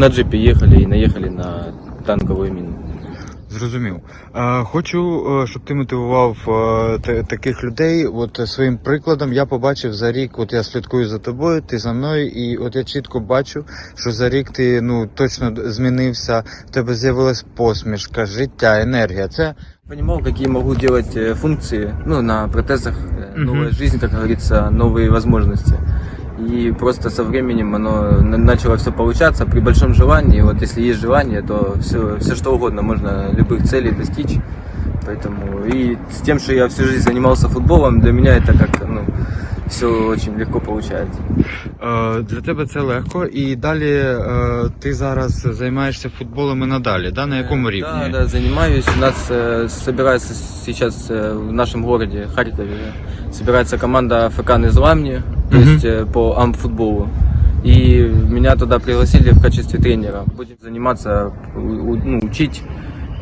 на джипе ехали и наехали на танковую мину. Зрозумів. Е, хочу, е, щоб ти мотивував е, та- таких людей. От е, своїм прикладом я побачив за рік, от я слідкую за тобою, ти за мною, і от я чітко бачу, що за рік ти ну точно змінився, в тебе з'явилась посмішка, життя, енергія. Це Понимал, какие могу делать э, функции, ну, на протезах, э, Мгм. новая жизнь, как говорится, новые возможности. И просто со временем оно на- начало все получаться при большом желании. Вот если есть желание, то все, все что угодно, можно любых целей достичь. Поэтому и с тем, что я всю жизнь занимался футболом, для меня это как, ну, все очень легко получается. е, для тебе це легко, і далі е, ти зараз займаєшся футболом і надалі. Да? На якому Э, рівні? Да, да, занимаюсь. У нас э, собирается сейчас э, в нашем городе, Харькове, собирается команда ФК Незламни, то Мгм. есть э, по амфутболу. И меня туда пригласили в качестве тренера. Будем заниматься, у- у- ну, учить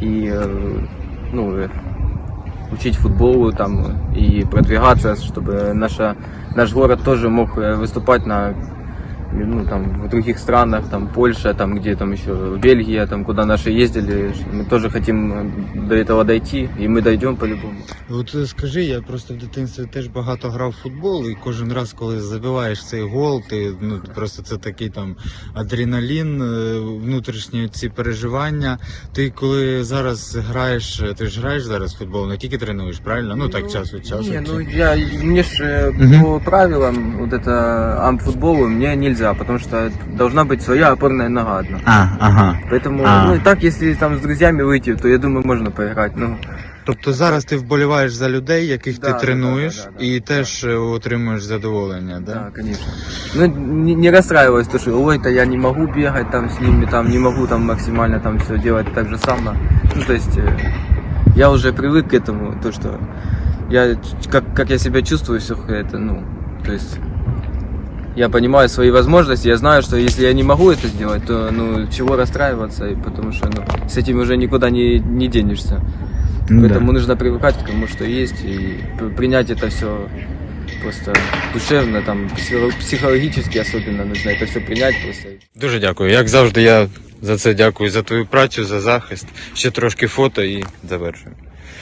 и э, ну, э, учить футболу там и продвигаться, чтобы наша, наш город тоже мог э, выступать на ну, там, в других странах, там, Польша, там, где там еще Бельгия, там, куда наши ездили, мы тоже хотим э, до этого дойти, и мы дойдем по-любому. От е, скажи, я просто в дитинстві теж багато грав в футбол, і кожен раз, коли забиваєш цей гол, ти ну просто це такий там адреналін, е, внутрішні ці переживання. Ти коли зараз граєш, е, ти ж граєш зараз в футбол, не тільки тренуєш, правильно? Ну так час від часу. Не, чи- ну я, мне ж э, Мгм. по правилам вот это амфутболу мне нельзя, потому что должна быть своя опорная нога одна. А, ага. Поэтому, А. ну и так, если там с друзьями выйти, то я думаю, можно поиграть. Ну, Тобто зараз ти вболіваєш за людей, яких Да, ти да, тренуєш, да, да, да, і да. теж е, отримуєш задоволення, да? Да, конечно. Ну, не, не расстраиваюсь, то, что ой, то я не могу бегать там с ними, там не могу там максимально там все делать так же само. Ну, то есть, э, я уже привык к этому, то, что я, ч- как, как я себя чувствую, все это, ну, то есть, я понимаю свои возможности, я знаю, что если я не могу это сделать, то, ну, чего расстраиваться, и потому что, ну, с этим уже никуда не, не денешься. Ну, Поэтому да. нужно привыкать к тому, что есть, и п- принять это все просто душевно, там, психо- психологически особенно нужно это все принять просто. Дуже дякую. Як завжди, я за це дякую за твою працю, за захист. Ще трошки фото і завершую.